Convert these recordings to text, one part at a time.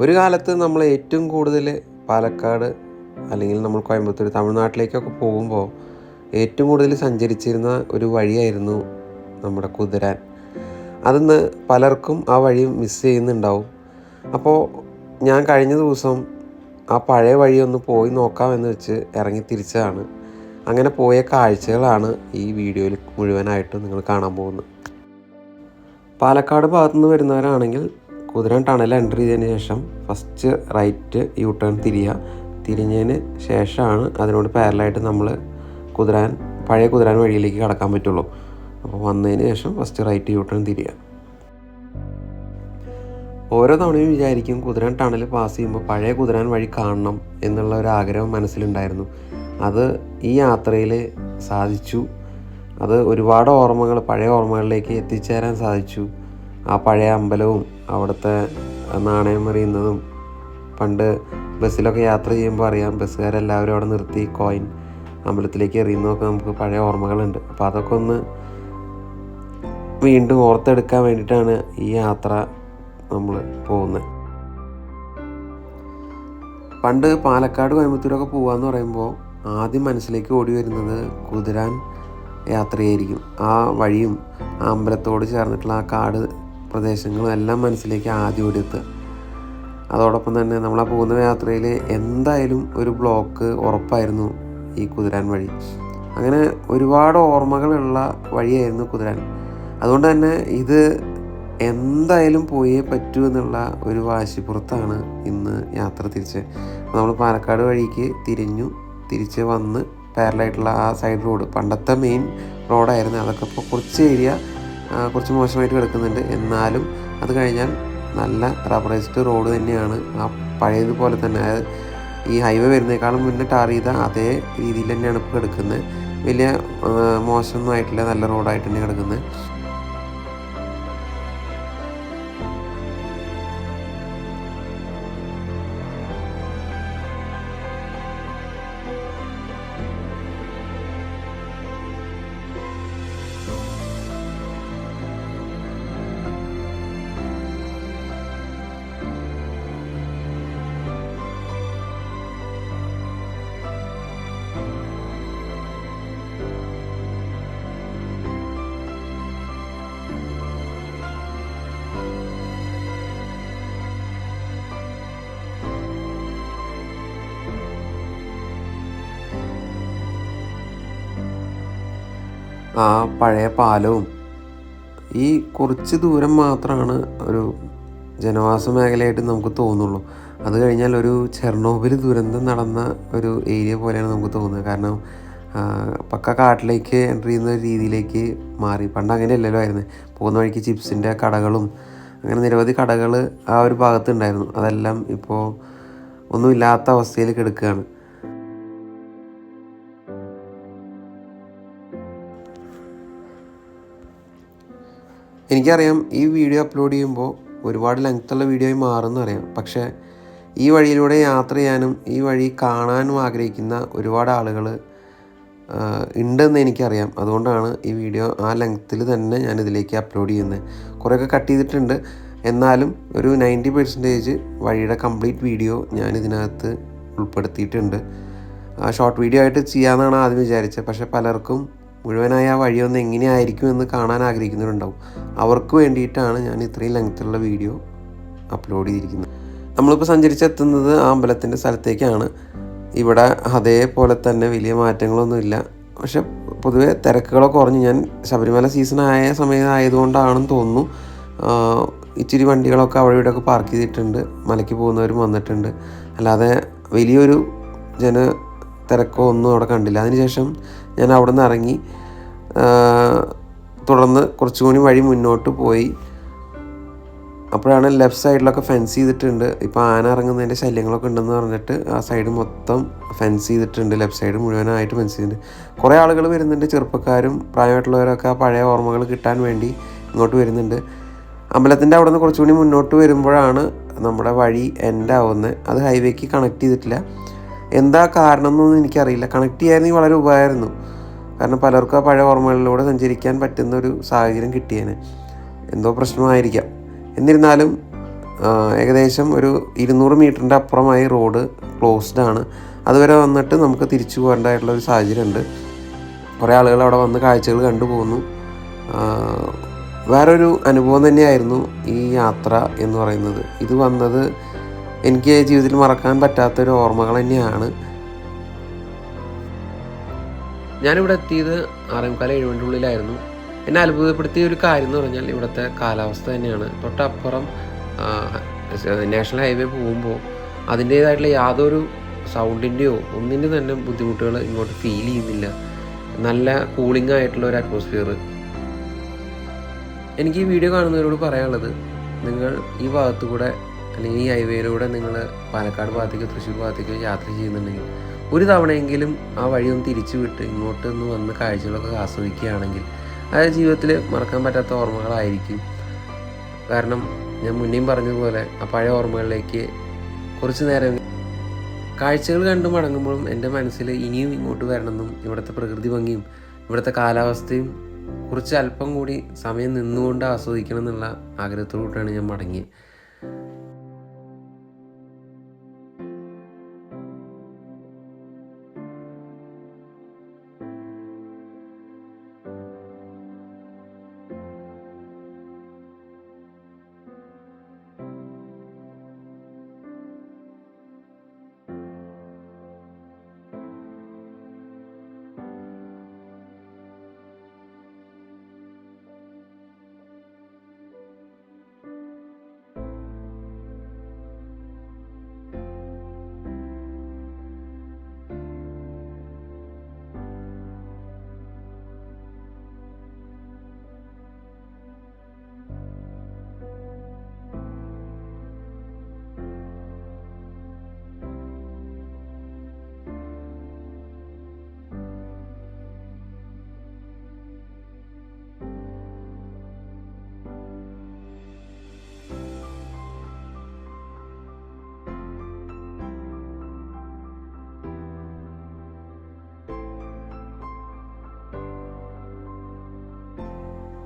ഒരു കാലത്ത് നമ്മൾ ഏറ്റവും കൂടുതൽ പാലക്കാട് അല്ലെങ്കിൽ നമ്മൾ കോയമ്പത്തൂർ തമിഴ്നാട്ടിലേക്കൊക്കെ പോകുമ്പോൾ ഏറ്റവും കൂടുതൽ സഞ്ചരിച്ചിരുന്ന ഒരു വഴിയായിരുന്നു നമ്മുടെ കുതിരാൻ. അതിന്ന് പലർക്കും ആ വഴി മിസ് ചെയ്യുന്നുണ്ടാവും. അപ്പോൾ ഞാൻ കഴിഞ്ഞ ദിവസം ആ പഴയ വഴി ഒന്ന് പോയി നോക്കാമെന്ന് വെച്ച് ഇറങ്ങി തിരിച്ചതാണ്. അങ്ങനെ പോയ കാഴ്ചകളാണ് ഈ വീഡിയോയിൽ മുഴുവനായിട്ട് നിങ്ങൾ കാണാൻ പോകുന്നത്. പാലക്കാട് ഭാഗത്തുനിന്ന് വരുന്നവരാണെങ്കിൽ കുതിരാൻ ടണൽ എന്റർ ചെയ്തതിന് ശേഷം ഫസ്റ്റ് റൈറ്റ് യു ടേൺ തിരിയുക തിരിഞ്ഞതിന് ശേഷമാണ് അതിനോട് പാരലായിട്ട് നമ്മൾ കുതിരാൻ പഴയ കുതിരാൻ വഴിയിലേക്ക് കടക്കാൻ പറ്റുള്ളൂ. അപ്പോൾ വന്നതിന് ശേഷം ഫസ്റ്റ് റൈറ്റ് യു ടേൺ തിരിയുക ഓരോ തവണയും വിചാരിക്കും കുതിരാൻ ടണൽ പാസ് ചെയ്യുമ്പോൾ പഴയ കുതിരാൻ വഴി കാണണം എന്നുള്ള ഒരു ആഗ്രഹം മനസ്സിലുണ്ടായിരുന്നു. അത് ഈ യാത്രയിൽ സാധിച്ചു. അത് ഒരുപാട് ഓർമ്മകൾ പഴയ ഓർമ്മകളിലേക്ക് എത്തിച്ചേരാൻ സാധിച്ചു. ആ പഴയ അമ്പലവും അവിടുത്തെ നാണയം എറിയുന്നതും പണ്ട് ബസ്സിലൊക്കെ യാത്ര ചെയ്യുമ്പോൾ അറിയാം ബസ്സുകാരെല്ലാവരും അവിടെ നിർത്തി കോയിൻ അമ്പലത്തിലേക്ക് എറിയുന്നതൊക്കെ നമുക്ക് പഴയ ഓർമ്മകളുണ്ട്. അപ്പോൾ അതൊക്കെ ഒന്ന് വീണ്ടും ഓർത്തെടുക്കാൻ വേണ്ടിയിട്ടാണ് ഈ യാത്ര നമ്മൾ പോകുന്നത്. പണ്ട് പാലക്കാട് കോയമ്പത്തൂരൊക്കെ പോകാന്ന് പറയുമ്പോൾ ആദ്യം മനസ്സിലേക്ക് ഓടി വരുന്നത് കുതിരാൻ യാത്രയായിരിക്കും. ആ വഴിയും ആ അമ്പലത്തോട് ചേർന്നിട്ടുള്ള ആ കാട് പ്രദേശങ്ങളും എല്ലാം മനസ്സിലേക്ക് ആദ്യം ഓടിയെത്തുക. അതോടൊപ്പം തന്നെ നമ്മൾ ആ പോകുന്ന യാത്രയിൽ എന്തായാലും ഒരു ബ്ലോക്ക് ഉറപ്പായിരുന്നു ഈ കുതിരാൻ വഴി. അങ്ങനെ ഒരുപാട് ഓർമ്മകളുള്ള വഴിയായിരുന്നു കുതിരാൻ. അതുകൊണ്ട് തന്നെ ഇത് എന്തായാലും പോയേ പറ്റൂ എന്നുള്ള ഒരു വാശിപ്പുറത്താണ് ഇന്ന് യാത്ര തിരിച്ച് നമ്മൾ പാലക്കാട് വഴിക്ക് തിരിഞ്ഞു തിരിച്ച് വന്ന് പാരലായിട്ടുള്ള ആ സൈഡ് റോഡ് പണ്ടത്തെ മെയിൻ റോഡായിരുന്നു അതൊക്കെ ഇപ്പോൾ കുറച്ച് ഏരിയ കുറച്ച് മോശമായിട്ട് കിടക്കുന്നുണ്ട്. എന്നാലും അത് കഴിഞ്ഞാൽ നല്ല റബ്ബറൈസ്ഡ് റോഡ് തന്നെയാണ്. ആ പഴയതുപോലെ തന്നെ. അതായത് ഈ ഹൈവേ വരുന്നേക്കാളും മുന്നേ ടാർ ചെയ്ത അതേ രീതിയിൽ തന്നെയാണ് ഇപ്പോൾ കിടക്കുന്നത്. വലിയ മോശമൊന്നും ആയിട്ടില്ല. നല്ല റോഡായിട്ട് തന്നെ കിടക്കുന്നത്. ആ പഴയ പാലവും. ഈ കുറച്ച് ദൂരം മാത്രമാണ് ഒരു ജനവാസ മേഖലയായിട്ട് നമുക്ക് തോന്നുള്ളൂ. അത് കഴിഞ്ഞാൽ ഒരു ചെർണോബിൽ ദുരന്തം നടന്ന ഒരു ഏരിയ പോലെയാണ് നമുക്ക് തോന്നുന്നത്. കാരണം പക്ക കാട്ടിലേക്ക് എന്റർ ചെയ്യുന്ന രീതിയിലേക്ക് മാറി. പണ്ട് അങ്ങനെയല്ലല്ലോ ആയിരുന്നു. പോകുന്ന വഴിക്ക് ചിപ്സിന്റെ കടകളും അങ്ങനെ നിരവധി കടകൾ ആ ഒരു ഭാഗത്തുണ്ടായിരുന്നു അതെല്ലാം ഇപ്പോൾ ഒന്നുമില്ലാത്ത അവസ്ഥയിൽ കിടക്കുകയാണ് എനിക്കറിയാം ഈ വീഡിയോ അപ്ലോഡ് ചെയ്യുമ്പോൾ ഒരുപാട് ലെങ്ത്തുള്ള ആയി മാറുമെന്ന് അറിയാം. പക്ഷേ ഈ വഴിയിലൂടെ യാത്ര ചെയ്യാനും ഈ വഴി കാണാനും ആഗ്രഹിക്കുന്ന ഒരുപാട് ആളുകൾ ഉണ്ടെന്ന് എനിക്കറിയാം. അതുകൊണ്ടാണ് ഈ വീഡിയോ ആ ലെങ്ത്തിൽ തന്നെ ഞാൻ ഇതിലേക്ക് അപ്ലോഡ് ചെയ്യുന്നത് കുറേയൊക്കെ കട്ട് ചെയ്തിട്ടുണ്ട്. എന്നാലും ഒരു നയന്റി പെർസെന്റേജ് വഴിയുടെ കംപ്ലീറ്റ് വീഡിയോ ഞാൻ ഇതിനകത്ത് ഉൾപ്പെടുത്തിയിട്ടുണ്ട്. ഷോർട്ട് വീഡിയോ ആയിട്ട് ചെയ്യാമെന്നാണ് ആദ്യം വിചാരിച്ചത്. പക്ഷേ പലർക്കും മുഴുവനായ ആ വഴിയൊന്ന് എങ്ങനെയായിരിക്കും എന്ന് കാണാൻ ആഗ്രഹിക്കുന്നവരുണ്ടാവും. അവർക്ക് വേണ്ടിയിട്ടാണ് ഞാൻ ഇത്രയും ലെങ്ത്തുള്ള വീഡിയോ അപ്ലോഡ് ചെയ്തിരിക്കുന്നത്. നമ്മളിപ്പോൾ സഞ്ചരിച്ചെത്തുന്നത് ആ അമ്പലത്തിന്റെ സ്ഥലത്തേക്കാണ്. ഇവിടെ അതേപോലെ തന്നെ വലിയ മാറ്റങ്ങളൊന്നുമില്ല പക്ഷെ പൊതുവെ തിരക്കുകളൊക്കെ കുറഞ്ഞ്. ഞാൻ ശബരിമല സീസൺ ആയ സമയമായതുകൊണ്ടാണെന്ന് തോന്നുന്നു. ഇച്ചിരി വണ്ടികളൊക്കെ അവിടെ ഇവിടെയൊക്കെ പാർക്ക് ചെയ്തിട്ടുണ്ട്. മലയ്ക്ക് പോകുന്നവരും വന്നിട്ടുണ്ട്. അല്ലാതെ വലിയൊരു ജന തിരക്കോ ഒന്നും അവിടെ കണ്ടില്ല. അതിനുശേഷം ഞാൻ അവിടെ നിന്ന് ഇറങ്ങി തുടർന്ന് കുറച്ചും കൂടി വഴി മുന്നോട്ട് പോയി. അപ്പോഴാണ് ലെഫ്റ്റ് സൈഡിലൊക്കെ ഫെൻസ് ചെയ്തിട്ടുണ്ട്. ഇപ്പോൾ ആന ഇറങ്ങുന്നതിന്റെ ശല്യങ്ങളൊക്കെ ഉണ്ടെന്ന് പറഞ്ഞിട്ട് ആ സൈഡ് മൊത്തം ഫെൻസ് ചെയ്തിട്ടുണ്ട്. ലെഫ്റ്റ് സൈഡ് മുഴുവനായിട്ട് ഫെൻസ് ചെയ്തിട്ടുണ്ട്. കുറേ ആളുകൾ വരുന്നുണ്ട്. ചെറുപ്പക്കാരും പ്രായമായിട്ടുള്ളവരൊക്കെ ആ പഴയ ഓർമ്മകൾ കിട്ടാൻ വേണ്ടി ഇങ്ങോട്ട് വരുന്നുണ്ട്. അമ്പലത്തിന്റെ അവിടെ നിന്ന് കുറച്ചുകൂടി മുന്നോട്ട് വരുമ്പോഴാണ് നമ്മുടെ വഴി എൻഡ് ആവുന്നത്. അത് ഹൈവേക്ക് കണക്ട് ചെയ്തിട്ടില്ല. എന്താ കാരണം എന്നൊന്നും എനിക്കറിയില്ല കണക്ട് ചെയ്യാനെങ്കിൽ വളരെ ഉപകാരമായിരുന്നു. കാരണം പലർക്കും ആ പഴയ ഓർമ്മകളിലൂടെ സഞ്ചരിക്കാൻ പറ്റുന്ന ഒരു സാഹചര്യം കിട്ടിയേനെ. എന്തോ പ്രശ്നമായിരിക്കാം. എന്നിരുന്നാലും ഏകദേശം ഒരു ഇരുന്നൂറ് മീറ്ററിന്റെ അപ്പുറമായി റോഡ് ക്ലോസ്ഡ് ആണ്. അതുവരെ വന്നിട്ട് നമുക്ക് തിരിച്ചു പോകേണ്ടതായിട്ടുള്ള ഒരു സാഹചര്യമുണ്ട്. കുറേ ആളുകൾ അവിടെ വന്ന് കാഴ്ചകൾ കണ്ടു പോകുന്നു ആ, വേറൊരു അനുഭവം തന്നെയായിരുന്നു ഈ യാത്ര എന്ന് പറയുന്നത്. ഇത് വന്നത് എനിക്ക് ജീവിതത്തിൽ മറക്കാൻ പറ്റാത്തൊരു ഓർമ്മകൾ തന്നെയാണ്. ഞാനിവിടെ എത്തിയത് ആറേമുക്കാൽ ഏഴുമണിന്റെ ഉള്ളിലായിരുന്നു എന്നെ അത്ഭുതപ്പെടുത്തിയ ഒരു കാര്യം എന്ന് പറഞ്ഞാൽ ഇവിടുത്തെ കാലാവസ്ഥ തന്നെയാണ്. തൊട്ടപ്പുറം നാഷണൽ ഹൈവേ പോകുമ്പോൾ അതിന്റേതായിട്ടുള്ള യാതൊരു സൗണ്ടിന്റെയോ ഒന്നിന്റെ തന്നെ ബുദ്ധിമുട്ടുകൾ ഇങ്ങോട്ട് ഫീൽ ചെയ്യുന്നില്ല. നല്ല കൂളിംഗ് ആയിട്ടുള്ള ഒരു അറ്റ്മോസ്ഫിയർ എനിക്ക് ഈ വീഡിയോ കാണുന്നവരോട് പറയാനുള്ളത് നിങ്ങൾ ഈ ഭാഗത്തു കൂടെ അല്ലെങ്കിൽ ഈ ഹൈവേയിലൂടെ നിങ്ങൾ പാലക്കാട് ഭാഗത്തേക്കോ തൃശ്ശൂർ ഭാഗത്തേക്കോ യാത്ര ചെയ്യുന്നുണ്ടെങ്കിൽ ഒരു തവണയെങ്കിലും ആ വഴി ഒന്ന് തിരിച്ചു വിട്ട് ഇങ്ങോട്ട് ഒന്ന് വന്ന് കാഴ്ചകളൊക്കെ ആസ്വദിക്കുകയാണെങ്കിൽ അത് ജീവിതത്തിൽ മറക്കാൻ പറ്റാത്ത ഓർമ്മകളായിരിക്കും. കാരണം ഞാൻ മുന്നേയും പറഞ്ഞതുപോലെ ആ പഴയ ഓർമ്മകളിലേക്ക് കുറച്ച് നേരം കാഴ്ചകൾ കണ്ടു മടങ്ങുമ്പോഴും എന്റെ മനസ്സിൽ ഇനിയും ഇങ്ങോട്ട് വരണമെന്നും ഇവിടുത്തെ പ്രകൃതി ഭംഗിയും ഇവിടുത്തെ കാലാവസ്ഥയും കുറച്ച് അല്പം കൂടി സമയം നിന്നുകൊണ്ട് ആസ്വദിക്കണം എന്നുള്ള ആഗ്രഹത്തോടുകൂട്ടാണ് ഞാൻ മടങ്ങിയത്.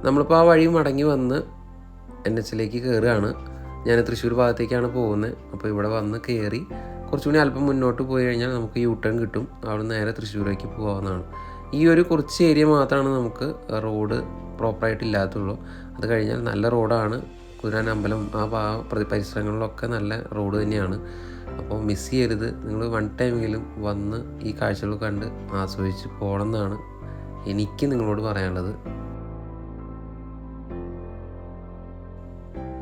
നമ്മളിപ്പോൾ ആ വഴി മടങ്ങി വന്ന് എൻ എച്ചിലേക്ക് കയറുകയാണ് ഞാൻ തൃശ്ശൂർ ഭാഗത്തേക്കാണ് പോകുന്നത്. അപ്പോൾ ഇവിടെ വന്ന് കയറി കുറച്ചുകൂടി അല്പം മുന്നോട്ട് പോയി കഴിഞ്ഞാൽ നമുക്ക് യൂ ടേൺ കിട്ടും. അവിടെ നേരെ തൃശ്ശൂരേക്ക് പോകാവുന്നതാണ്. ഈ ഒരു കുറച്ച് ഏരിയ മാത്രമാണ് നമുക്ക് റോഡ് പ്രോപ്പറായിട്ട് ഇല്ലാത്തുള്ളൂ അത് കഴിഞ്ഞാൽ നല്ല റോഡാണ്. കുതിരാൻ അമ്പലം ആ പരിസരങ്ങളിലൊക്കെ നല്ല റോഡ് തന്നെയാണ്. അപ്പോൾ മിസ് ചെയ്യരുത്. നിങ്ങൾ വൺ ടൈമെങ്കിലും വന്ന് ഈ കാഴ്ചകൾ കണ്ട് ആസ്വദിച്ച് പോകണം എന്നാണ് എനിക്ക് നിങ്ങളോട് പറയാനുള്ളത്.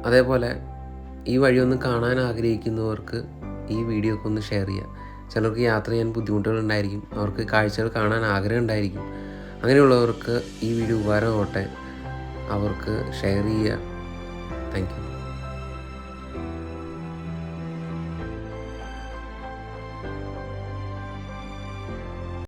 അതേപോലെ ഈ വഴിയൊന്ന് കാണാൻ ആഗ്രഹിക്കുന്നവർക്ക് ഈ വീഡിയോ ഒക്കെ ഒന്ന് ഷെയർ ചെയ്യുക ചിലർക്ക് യാത്ര ചെയ്യാൻ ബുദ്ധിമുട്ടുകൾ ഉണ്ടായിരിക്കും. അവർക്ക് കാഴ്ചകൾ കാണാൻ ആഗ്രഹം ഉണ്ടായിരിക്കും. അങ്ങനെയുള്ളവർക്ക് ഈ വീഡിയോ ഉപകാരമാവട്ടെ അവർക്ക് ഷെയർ ചെയ്യുക. Thank you